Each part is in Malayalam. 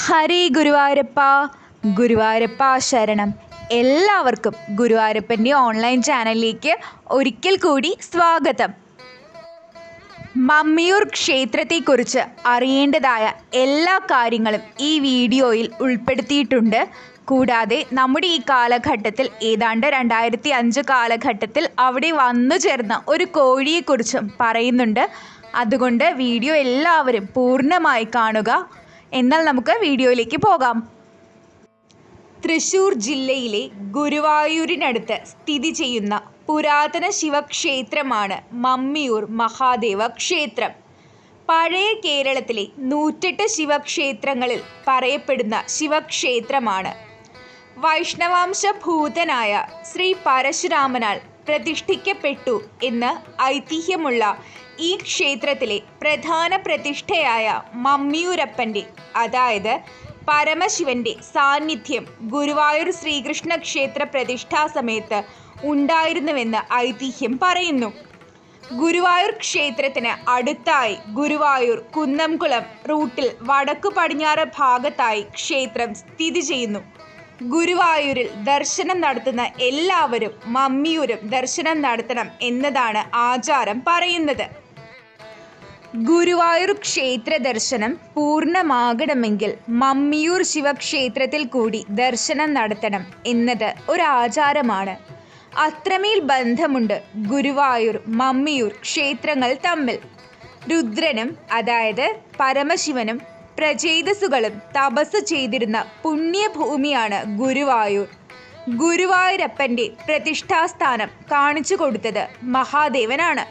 ഹരേ ഗുരുവായൂരപ്പ ഗുരുവായൂരപ്പ ശരണം. എല്ലാവർക്കും ഗുരുവായൂരപ്പന്റെ ഓൺലൈൻ ചാനലിലേക്ക് ഒരിക്കൽ കൂടി സ്വാഗതം. മമ്മിയൂർ ക്ഷേത്രത്തെക്കുറിച്ച് അറിയേണ്ടതായ എല്ലാ കാര്യങ്ങളും ഈ വീഡിയോയിൽ ഉൾപ്പെടുത്തിയിട്ടുണ്ട്. കൂടാതെ നമ്മുടെ ഈ കാലഘട്ടത്തിൽ ഏതാണ്ട് രണ്ടായിരത്തി അഞ്ച് കാലഘട്ടത്തിൽ അവിടെ വന്നു ചേർന്ന ഒരു കോഴിയെക്കുറിച്ചും പറയുന്നുണ്ട്. അതുകൊണ്ട് വീഡിയോ എല്ലാവരും പൂർണമായി കാണുക. എന്നാൽ നമുക്ക് വീഡിയോയിലേക്ക് പോകാം. തൃശൂർ ജില്ലയിലെ ഗുരുവായൂരിനടുത്ത് സ്ഥിതി ചെയ്യുന്ന പുരാതന ശിവക്ഷേത്രമാണ് മമ്മിയൂർ മഹാദേവ ക്ഷേത്രം. പഴയ കേരളത്തിലെ നൂറ്റെട്ട് ശിവക്ഷേത്രങ്ങളിൽ പറയപ്പെടുന്ന ശിവക്ഷേത്രമാണ്. വൈഷ്ണവാംശ ഭൂതനായ ശ്രീ പരശുരാമനാൽ പ്രതിഷ്ഠിക്കപ്പെട്ടു എന്ന് ഐതിഹ്യമുള്ള ഈ ക്ഷേത്രത്തിലെ പ്രധാന പ്രതിഷ്ഠയായ മമ്മിയൂരപ്പന്റെ അതായത് പരമശിവന്റെ സാന്നിധ്യം ഗുരുവായൂർ ശ്രീകൃഷ്ണ ക്ഷേത്ര പ്രതിഷ്ഠാ സമയത്ത് ഉണ്ടായിരുന്നുവെന്ന് ഐതിഹ്യം പറയുന്നു. ഗുരുവായൂർ ക്ഷേത്രത്തിന് അടുത്തായി ഗുരുവായൂർ കുന്നംകുളം റൂട്ടിൽ വടക്കു പടിഞ്ഞാറ് ഭാഗത്തായി ക്ഷേത്രം സ്ഥിതി ചെയ്യുന്നു. ഗുരുവായൂരിൽ ദർശനം നടത്തുന്ന എല്ലാവരും മമ്മിയൂരും ദർശനം നടത്തണം എന്നതാണ് ആചാരം പറയുന്നത്. ഗുരുവായൂർ ക്ഷേത്ര ദർശനം പൂർണമാകണമെങ്കിൽ മമ്മിയൂർ ശിവക്ഷേത്രത്തിൽ കൂടി ദർശനം നടത്തണം എന്നത് ഒരാചാരമാണ് അത്രമേൽ ബന്ധമുണ്ട് ഗുരുവായൂർ മമ്മിയൂർ ക്ഷേത്രങ്ങൾ തമ്മിൽ. രുദ്രനും അതായത് പരമശിവനും പ്രചേതസ്സുകളും തപസ് ചെയ്തിരുന്ന പുണ്യഭൂമിയാണ് ഗുരുവായൂർ. ഗുരുവായൂരപ്പന്റെ പ്രതിഷ്ഠാസ്ഥാനം കാണിച്ചു കൊടുത്തത് മഹാദേവനാണ്.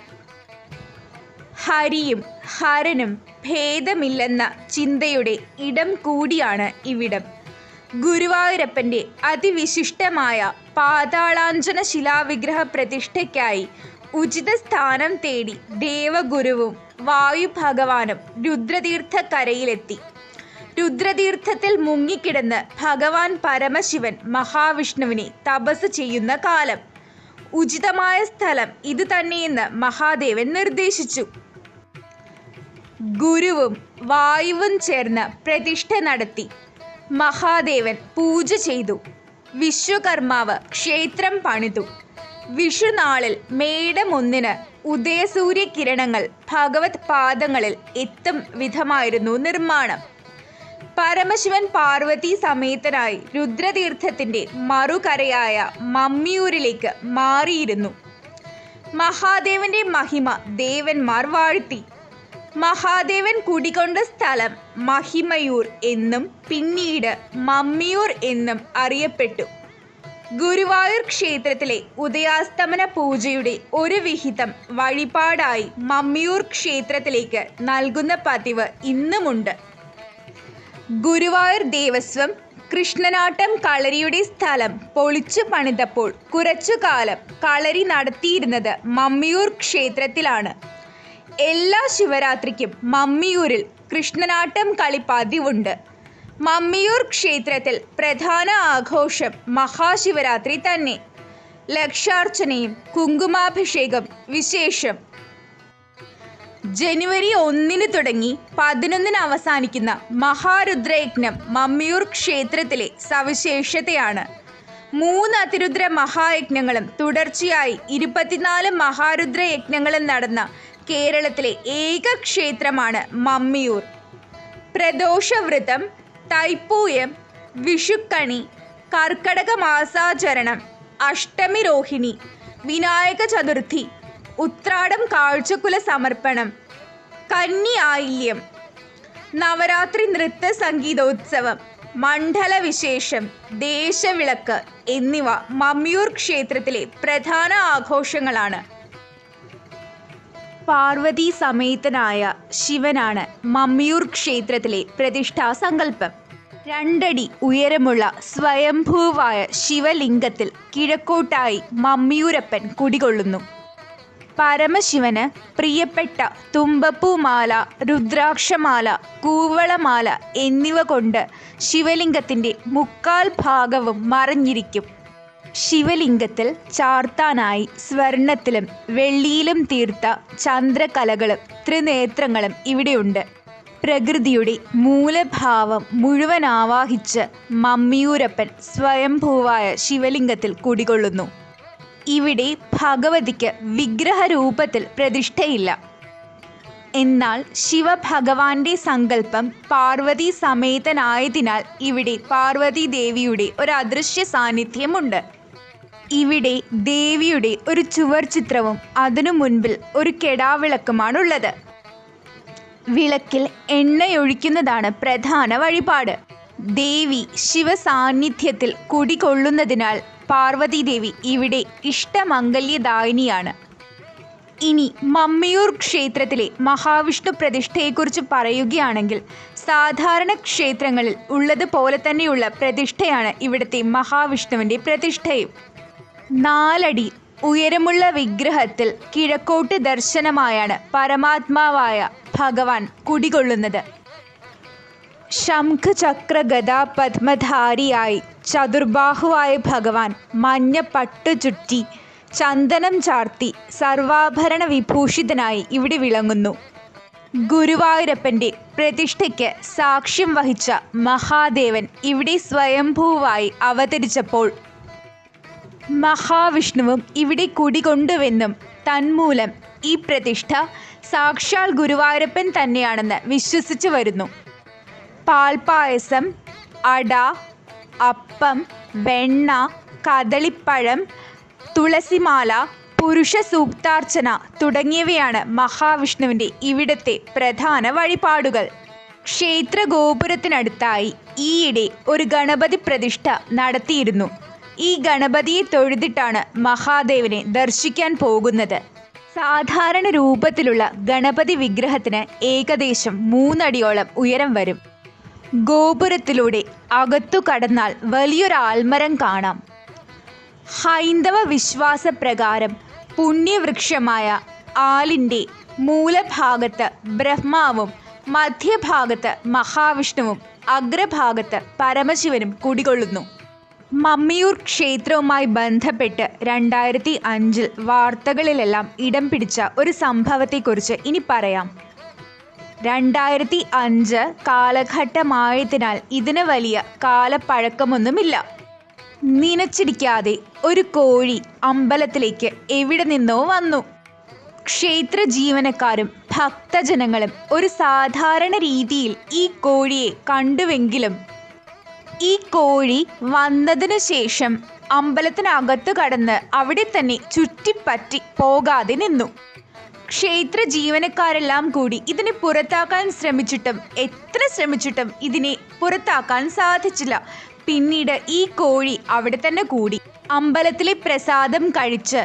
ഹരിയും ഹരനും ഭേദമില്ലെന്ന ചിന്തയുടെ ഇടം കൂടിയാണ് ഇവിടം. ഗുരുവായൂരപ്പന്റെ അതിവിശിഷ്ടമായ പാതാളാഞ്ജന ശിലാവിഗ്രഹ പ്രതിഷ്ഠയ്ക്കായി ഉചിത സ്ഥാനം തേടി ദേവഗുരുവും വായു ഭഗവാനും രുദ്രതീർത്ഥ കരയിലെത്തി രുദ്രതീർത്ഥത്തിൽ മുങ്ങിക്കിടന്ന് ഭഗവാൻ പരമശിവൻ മഹാവിഷ്ണുവിനെ തപസ് ചെയ്യുന്ന കാലം. ഉചിതമായ സ്ഥലം ഇത് തന്നെയെന്ന് മഹാദേവൻ നിർദ്ദേശിച്ചു. ഗുരുവും വായുവും ചേർന്ന് പ്രതിഷ്ഠ നടത്തി. മഹാദേവൻ പൂജ ചെയ്തു. വിശ്വകർമാവ് ക്ഷേത്രം പണിതു. വിഷുനാളിൽ മേടം ഒന്നിന് ഉദയസൂര്യ കിരണങ്ങൾ ഭഗവത് പാദങ്ങളിൽ എത്തും വിധമായിരുന്നു നിർമ്മാണം. പരമശിവൻ പാർവതി സമേതനായി രുദ്രതീർത്ഥത്തിന്റെ മറുകരയായ മമ്മിയൂരിലേക്ക് മാറിയിരുന്നു. മഹാദേവന്റെ മഹിമ ദേവന്മാർ വാഴ്ത്തി. മഹാദേവൻ കുടികൊണ്ട സ്ഥലം മഹിമയൂർ എന്നും പിന്നീട് മമ്മിയൂർ എന്നും അറിയപ്പെട്ടു. ഗുരുവായൂർ ക്ഷേത്രത്തിലെ ഉദയാസ്തമന പൂജയുടെ ഒരു വിഹിതം വഴിപാടായി മമ്മിയൂർ ക്ഷേത്രത്തിലേക്ക് നൽകുന്ന പതിവ് ഇന്നുമുണ്ട്. ഗുരുവായൂർ ദേവസ്വം കൃഷ്ണനാട്ടം കളരിയുടെ സ്ഥലം പൊളിച്ചു പണിതപ്പോൾ കുറച്ചു കാലം കളരി നടത്തിയിരുന്നത് മമ്മിയൂർ ക്ഷേത്രത്തിലാണ്. എല്ലാ ശിവരാത്രിക്കും മമ്മിയൂരിൽ കൃഷ്ണനാട്ടം കളി പതിവുണ്ട് മമ്മിയൂർ ക്ഷേത്രത്തിൽ പ്രധാന ആഘോഷം മഹാശിവരാത്രി തന്നെ. ലക്ഷാർച്ചനയും കുങ്കുമാഭിഷേകം വിശേഷം ജനുവരി ഒന്നിന് തുടങ്ങി പതിനൊന്നിന് അവസാനിക്കുന്ന മഹാരുദ്രയജ്ഞം മമ്മിയൂർ ക്ഷേത്രത്തിലെ സവിശേഷതയാണ്. മൂന്ന് അതിരുദ്ര മഹായജ്ഞങ്ങളും തുടർച്ചയായി ഇരുപത്തിനാല് മഹാരുദ്ര യജ്ഞങ്ങളും നടന്ന കേരളത്തിലെ ഏക ക്ഷേത്രമാണ് മമ്മിയൂർ. പ്രദോഷവ്രതം തൈപ്പൂയം വിഷുക്കണി കർക്കടക മാസാചരണം അഷ്ടമി രോഹിണി വിനായക ചതുർത്ഥി ഉത്രാടം കാഴ്ചക്കുല സമർപ്പണം. കന്നി ആയില്യം. നവരാത്രി നൃത്ത സംഗീതോത്സവം. മണ്ഡല വിശേഷം. ദേശവിളക്ക് എന്നിവ മമ്മിയൂർ ക്ഷേത്രത്തിലെ പ്രധാന ആഘോഷങ്ങളാണ്. പാർവതി സമേതനായ ശിവനാണ് മമ്മിയൂർ ക്ഷേത്രത്തിലെ പ്രതിഷ്ഠാ സങ്കല്പം. രണ്ടടി ഉയരമുള്ള സ്വയംഭൂവായ ശിവലിംഗത്തിൽ കിഴക്കോട്ടായി മമ്മിയൂരപ്പൻ കുടികൊള്ളുന്നു. പരമശിവന് പ്രിയപ്പെട്ട തുമ്പപ്പൂമാല രുദ്രാക്ഷമാല കൂവളമാല എന്നിവ കൊണ്ട് ശിവലിംഗത്തിന്റെ മുക്കാൽ ഭാഗവും മറഞ്ഞിരിക്കും. ശിവലിംഗത്തിൽ ചാർത്താനായി സ്വർണത്തിലും വെള്ളിയിലും തീർത്ത ചന്ദ്രകലകളും ത്രിനേത്രങ്ങളും ഇവിടെയുണ്ട്. പ്രകൃതിയുടെ മൂലഭാവം മുഴുവൻ ആവാഹിച്ച് മമ്മിയൂരപ്പൻ സ്വയംഭൂവായ ശിവലിംഗത്തിൽ കുടികൊള്ളുന്നു. ഇവിടെ ഭഗവതിക്ക് വിഗ്രഹരൂപത്തിൽ പ്രതിഷ്ഠയില്ല. എന്നാൽ ശിവഭഗവാന്റെ സങ്കല്പം പാർവതി സമേതനായതിനാൽ ഇവിടെ പാർവതി ദേവിയുടെ ഒരു അദൃശ്യ സാന്നിധ്യമുണ്ട്. ഇവിടെ ദേവിയുടെ ഒരു ചുവർ ചിത്രവും അതിനു മുൻപിൽ ഒരു കെടാവിളക്കുമാണുള്ളത്. വിളക്കിൽ എണ്ണയൊഴിക്കുന്നതാണ് പ്രധാന വഴിപാട്. ദേവി ശിവസാന്നിധ്യത്തിൽ കുടികൊള്ളുന്നതിനാൽ പാർവതി ദേവി ഇവിടെ ഇഷ്ടമംഗല്യദായിനിയാണ്. ഇനി മമ്മിയൂർ ക്ഷേത്രത്തിലെ മഹാവിഷ്ണു പ്രതിഷ്ഠയെക്കുറിച്ച് പറയുകയാണെങ്കിൽ സാധാരണ ക്ഷേത്രങ്ങളിൽ ഉള്ളതുപോലെ തന്നെയുള്ള പ്രതിഷ്ഠയാണ് ഇവിടുത്തെ മഹാവിഷ്ണുവിന്റെ പ്രതിഷ്ഠയും. നാലടി ഉയരമുള്ള വിഗ്രഹത്തിൽ കിഴക്കോട്ട് ദർശനമായാണ് പരമാത്മാവായ ഭഗവാൻ കുടികൊള്ളുന്നത്. ശംഖ് ചക്ര ഗദാ പത്മധാരിയായി ചതുർബാഹുവായ ഭഗവാൻ മഞ്ഞ പട്ടു ചുറ്റി ചന്ദനം ചാർത്തി സർവാഭരണ വിഭൂഷിതനായി ഇവിടെ വിളങ്ങുന്നു. ഗുരുവായൂരപ്പന്റെ പ്രതിഷ്ഠയ്ക്ക് സാക്ഷ്യം വഹിച്ച മഹാദേവൻ ഇവിടെ സ്വയംഭൂവായി അവതരിച്ചപ്പോൾ മഹാവിഷ്ണുവും ഇവിടെ കുടികൊണ്ടുവെന്നും തന്മൂലം ഈ പ്രതിഷ്ഠ സാക്ഷാൽ ഗുരുവായൂരപ്പൻ തന്നെയാണെന്ന് വിശ്വസിച്ചു വരുന്നു. പാൽപ്പായസം അട അപ്പം വെണ്ണ കദളിപ്പഴം തുളസിമാല പുരുഷ സൂക്താർച്ചന തുടങ്ങിയവയാണ് മഹാവിഷ്ണുവിന്റെ ഇവിടത്തെ പ്രധാന വഴിപാടുകൾ. ക്ഷേത്ര ഗോപുരത്തിനടുത്തായി ഈയിടെ ഒരു ഗണപതി പ്രതിഷ്ഠ നടത്തിയിരുന്നു. ഈ ഗണപതിയെ തൊഴുതിട്ടാണ് മഹാദേവനെ ദർശിക്കാൻ പോകുന്നത്. സാധാരണ രൂപത്തിലുള്ള ഗണപതി വിഗ്രഹത്തിന് ഏകദേശം മൂന്നടിയോളം ഉയരം വരും. ഗോപുരത്തിലൂടെ അകത്തു കടന്നാൽ വലിയൊരു ആൽമരം കാണാം. ഹൈന്ദവ വിശ്വാസപ്രകാരം പുണ്യവൃക്ഷമായ ആലിന്റെ മൂലഭാഗത്ത് ബ്രഹ്മാവും മധ്യഭാഗത്ത് മഹാവിഷ്ണുവും അഗ്രഭാഗത്ത് പരമശിവനും കുടികൊള്ളുന്നു. മമ്മിയൂർ ക്ഷേത്രവുമായി ബന്ധപ്പെട്ട് രണ്ടായിരത്തി അഞ്ചിൽ വാർത്തകളിലെല്ലാം ഇടം പിടിച്ച ഒരു സംഭവത്തെക്കുറിച്ച് ഇനി പറയാം. രണ്ടായിരത്തി അഞ്ച് കാലഘട്ടമായതിനാൽ ഇതിന് വലിയ കാലപ്പഴക്കമൊന്നുമില്ല. നനച്ചിരിക്കാതെ ഒരു കോഴി അമ്പലത്തിലേക്ക് എവിടെ നിന്നോ വന്നു. ക്ഷേത്ര ജീവനക്കാരും ഭക്തജനങ്ങളും ഒരു സാധാരണ രീതിയിൽ ഈ കോഴിയെ കണ്ടുവെങ്കിലും ഈ കോഴി വന്നതിനു ശേഷം അമ്പലത്തിനകത്തു കടന്ന് അവിടെ തന്നെ ചുറ്റിപ്പറ്റി പോകാതെ നിന്നു. ക്ഷേത്ര ജീവനക്കാരെല്ലാം കൂടി ഇതിനെ പുറത്താക്കാൻ ശ്രമിച്ചിട്ടും എത്ര ശ്രമിച്ചിട്ടും ഇതിനെ പുറത്താക്കാൻ സാധിച്ചില്ല. പിന്നീട് ഈ കോഴി അവിടെ തന്നെ കൂടി. അമ്പലത്തിലെ പ്രസാദം കഴിച്ച്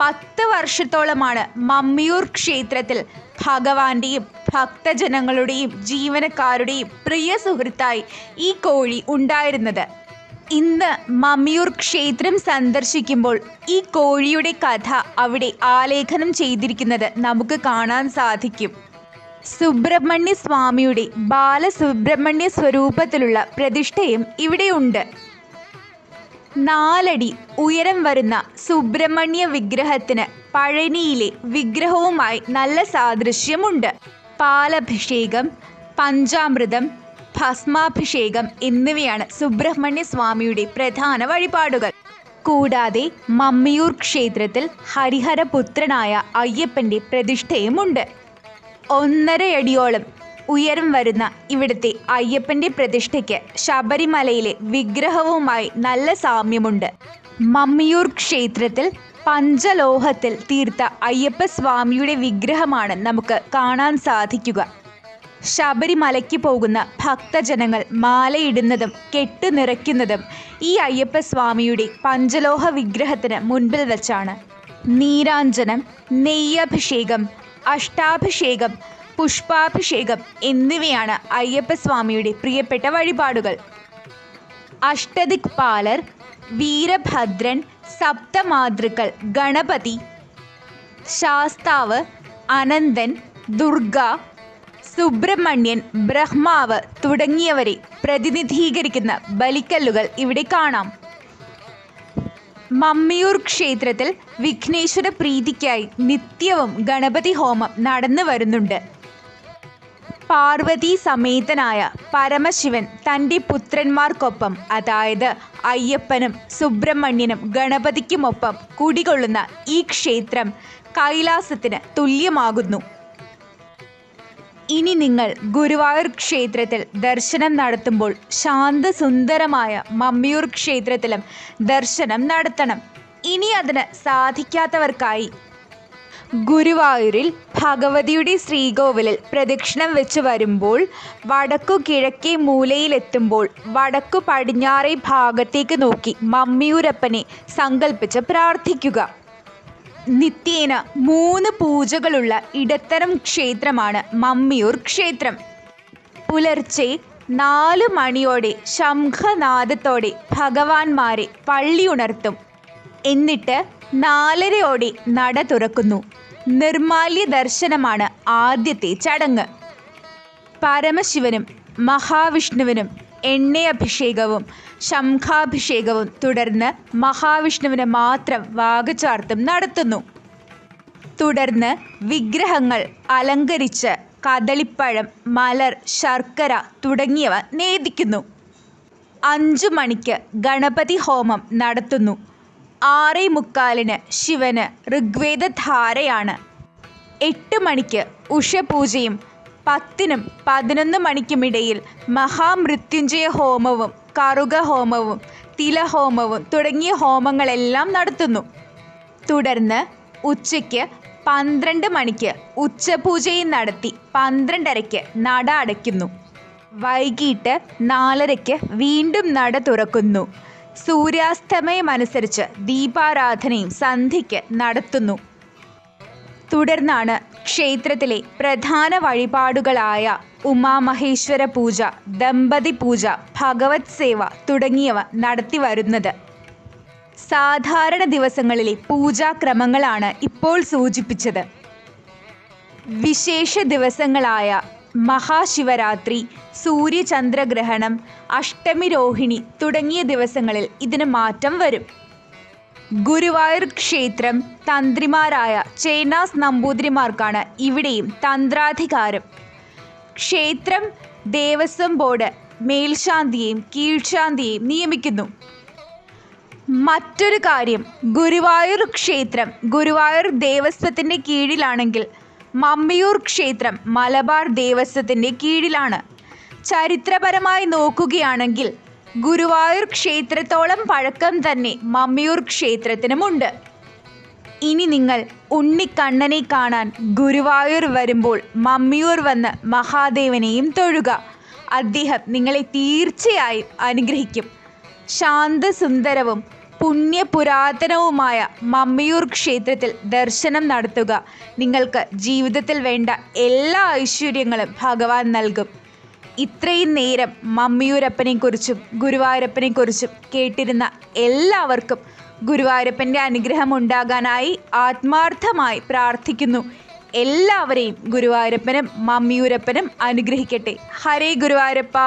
പത്ത് വർഷത്തോളമാണ് മമ്മിയൂർ ക്ഷേത്രത്തിൽ ഭഗവാന്റെയും ഭക്തജനങ്ങളുടെയും ജീവനക്കാരുടെയും പ്രിയ സുഹൃത്തായി ഈ കോഴി ഉണ്ടായിരുന്നത്. ഇന്ന് മമ്മിയൂർ ക്ഷേത്രം സന്ദർശിക്കുമ്പോൾ ഈ കോഴിയുടെ കഥ അവിടെ ആലേഖനം ചെയ്തിരിക്കുന്നത് നമുക്ക് കാണാൻ സാധിക്കും. സുബ്രഹ്മണ്യ സ്വാമിയുടെ ബാലസുബ്രഹ്മണ്യ സ്വരൂപത്തിലുള്ള പ്രതിഷ്ഠയും ഇവിടെയുണ്ട് നാലടി ഉയരം വരുന്ന സുബ്രഹ്മണ്യ വിഗ്രഹത്തിന് പഴനിയിലെ വിഗ്രഹവുമായി നല്ല സാദൃശ്യമുണ്ട്. പാലഭിഷേകം പഞ്ചാമൃതം ഭസ്മാഭിഷേകം എന്നിവയാണ് സുബ്രഹ്മണ്യ സ്വാമിയുടെ പ്രധാന വഴിപാടുകൾ. കൂടാതെ മമ്മിയൂർ ക്ഷേത്രത്തിൽ ഹരിഹരപുത്രനായ അയ്യപ്പന്റെ പ്രതിഷ്ഠയുമുണ്ട്. ഒന്നരയടിയോളം ഉയരം വരുന്ന ഇവിടുത്തെ അയ്യപ്പന്റെ പ്രതിഷ്ഠയ്ക്ക് ശബരിമലയിലെ വിഗ്രഹവുമായി നല്ല സാമ്യമുണ്ട്. മമ്മിയൂർ ക്ഷേത്രത്തിൽ പഞ്ചലോഹത്തിൽ തീർത്ത അയ്യപ്പ അയ്യപ്പസ്വാമിയുടെ വിഗ്രഹമാണ് നമുക്ക് കാണാൻ സാധിക്കുക. ശബരിമലയ്ക്ക് പോകുന്ന ഭക്തജനങ്ങൾ മാലയിടുന്നതും കെട്ട് നിറയ്ക്കുന്നതും ഈ അയ്യപ്പസ്വാമിയുടെ പഞ്ചലോഹ വിഗ്രഹത്തിന് മുൻപിൽ വെച്ചാണ്. നീരാഞ്ജനം നെയ്യഭിഷേകം അഷ്ടാഭിഷേകം പുഷ്പാഭിഷേകം എന്നിവയാണ് അയ്യപ്പസ്വാമിയുടെ പ്രിയപ്പെട്ട വഴിപാടുകൾ. അഷ്ടദിക് പാലർ വീരഭദ്രൻ സപ്തമാതൃക്കൾ ഗണപതി ശാസ്താവ് അനന്തൻ ദുർഗ സുബ്രഹ്മണ്യൻ ബ്രഹ്മാവ് തുടങ്ങിയവരെ പ്രതിനിധീകരിക്കുന്ന ബലിക്കല്ലുകൾ ഇവിടെ കാണാം. മമ്മിയൂർ ക്ഷേത്രത്തിൽ വിഘ്നേശ്വര പ്രീതിക്കായി നിത്യവും ഗണപതി ഹോമം നടന്നു വരുന്നുണ്ട്. പാർവതി സമേതനായ പരമശിവൻ തന്റെ പുത്രന്മാർക്കൊപ്പം അതായത് അയ്യപ്പനും സുബ്രഹ്മണ്യനും ഗണപതിക്കുമൊപ്പം കുടികൊള്ളുന്ന ഈ ക്ഷേത്രം കൈലാസത്തിന് തുല്യമാകുന്നു. ഇനി നിങ്ങൾ ഗുരുവായൂർ ക്ഷേത്രത്തിൽ ദർശനം നടത്തുമ്പോൾ ശാന്തസുന്ദരമായ മമ്മിയൂർ ക്ഷേത്രത്തിലും ദർശനം നടത്തണം. ഇനി അതിന് സാധിക്കാത്തവർക്കായി ഗുരുവായൂരിൽ ഭഗവതിയുടെ ശ്രീകോവിലിൽ പ്രദക്ഷിണം വെച്ച് വരുമ്പോൾ വടക്കു കിഴക്കേ മൂലയിലെത്തുമ്പോൾ വടക്കു പടിഞ്ഞാറേ ഭാഗത്തേക്ക് നോക്കി മമ്മിയൂരപ്പനെ സങ്കല്പിച്ച് പ്രാർത്ഥിക്കുക. നിത്യേന മൂന്ന് പൂജകളുള്ള ഇടത്തരം ക്ഷേത്രമാണ് മമ്മിയൂർ ക്ഷേത്രം. പുലർച്ചെ നാല് മണിയോടെ ശംഖനാദത്തോടെ ഭഗവാന്മാരെ പള്ളി ഉണർത്തും എന്നിട്ട് നാലരയോടെ നട തുറക്കുന്നു. നിർമാല്യ ദർശനമാണ് ആദ്യത്തെ ചടങ്ങ്. പരമശിവനും മഹാവിഷ്ണുവിനും എണ്ണയഭിഷേകവും ശംഖാഭിഷേകവും തുടർന്ന് മഹാവിഷ്ണുവിന് മാത്രം വാഗചാർത്തും നടത്തുന്നു. തുടർന്ന് വിഗ്രഹങ്ങൾ അലങ്കരിച്ച് കദളിപ്പഴം മലർ ശർക്കര തുടങ്ങിയവ നേദിക്കുന്നു. അഞ്ചു മണിക്ക് ഗണപതി ഹോമം നടത്തുന്നു. ആറേ മുക്കാലിന് ശിവന് ഋഗ്വേദധാരയാണ്. എട്ട് മണിക്ക് ഉഷപൂജയും പത്തിനും പതിനൊന്ന് മണിക്കുമിടയിൽ മഹാമൃത്യുഞ്ജയ ഹോമവും കറുക ഹോമവും തിലഹോമവും തുടങ്ങിയ ഹോമങ്ങളെല്ലാം നടത്തുന്നു. തുടർന്ന് ഉച്ചയ്ക്ക് പന്ത്രണ്ട് മണിക്ക് ഉച്ചപൂജയും നടത്തി പന്ത്രണ്ടരയ്ക്ക് നട അടയ്ക്കുന്നു. വൈകിട്ട് നാലരയ്ക്ക് വീണ്ടും നട തുറക്കുന്നു. സൂര്യാസ്തമയമനുസരിച്ച് ദീപാരാധനയും സന്ധ്യയ്ക്ക് നടത്തുന്നു. തുടർന്നാണ് ക്ഷേത്രത്തിലെ പ്രധാന വഴിപാടുകളായ ഉമാമഹേശ്വര പൂജ ദമ്പതി പൂജ ഭഗവത് സേവ തുടങ്ങിയവ നടത്തി വരുന്നത്. സാധാരണ ദിവസങ്ങളിലെ പൂജാക്രമങ്ങളാണ് ഇപ്പോൾ സൂചിപ്പിച്ചത്. വിശേഷ ദിവസങ്ങളായ മഹാശിവരാത്രി സൂര്യചന്ദ്രഗ്രഹണം അഷ്ടമി രോഹിണി തുടങ്ങിയ ദിവസങ്ങളിൽ ഇതിന് മാറ്റം വരും. ഗുരുവായൂർ ക്ഷേത്രം തന്ത്രിമാരായ ചേനാസ് നമ്പൂതിരിമാർക്കാണ് ഇവിടെയും തന്ത്രാധികാരം. ക്ഷേത്രം ദേവസ്വം ബോർഡ് മേൽശാന്തിയെയും കീഴ്ശാന്തിയെയും നിയമിക്കുന്നു. മറ്റൊരു കാര്യം ഗുരുവായൂർ ക്ഷേത്രം ഗുരുവായൂർ ദേവസ്വത്തിന്റെ കീഴിലാണെങ്കിൽ മമ്മിയൂർ ക്ഷേത്രം മലബാർ ദേവസ്വത്തിന്റെ കീഴിലാണ്. ചരിത്രപരമായി നോക്കുകയാണെങ്കിൽ ഗുരുവായൂർ ക്ഷേത്രത്തോളം പഴക്കം തന്നെ മമ്മിയൂർ ക്ഷേത്രത്തിനുമുണ്ട്. ഇനി നിങ്ങൾ ഉണ്ണിക്കണ്ണനെ കാണാൻ ഗുരുവായൂർ വരുമ്പോൾ മമ്മിയൂർ വന്ന് മഹാദേവനെയും തൊഴുക. അദ്ദേഹം നിങ്ങളെ തീർച്ചയായും അനുഗ്രഹിക്കും. ശാന്തസുന്ദരവും പുണ്യപുരാതനവുമായ മമ്മിയൂർ ക്ഷേത്രത്തിൽ ദർശനം നടത്തുക. നിങ്ങൾക്ക് ജീവിതത്തിൽ വേണ്ട എല്ലാ ഐശ്വര്യങ്ങളും ഭഗവാൻ നൽകും. ഇത്രയും നേരം മമ്മിയൂരപ്പനെക്കുറിച്ചും ഗുരുവായൂരപ്പനെക്കുറിച്ചും കേട്ടിരുന്ന എല്ലാവർക്കും ഗുരുവായൂരപ്പന്റെ അനുഗ്രഹം ഉണ്ടാകാനായി ആത്മാർത്ഥമായി പ്രാർത്ഥിക്കുന്നു. എല്ലാവരെയും ഗുരുവായൂരപ്പനും മമ്മിയൂരപ്പനും അനുഗ്രഹിക്കട്ടെ. ഹരേ ഗുരുവായൂരപ്പ.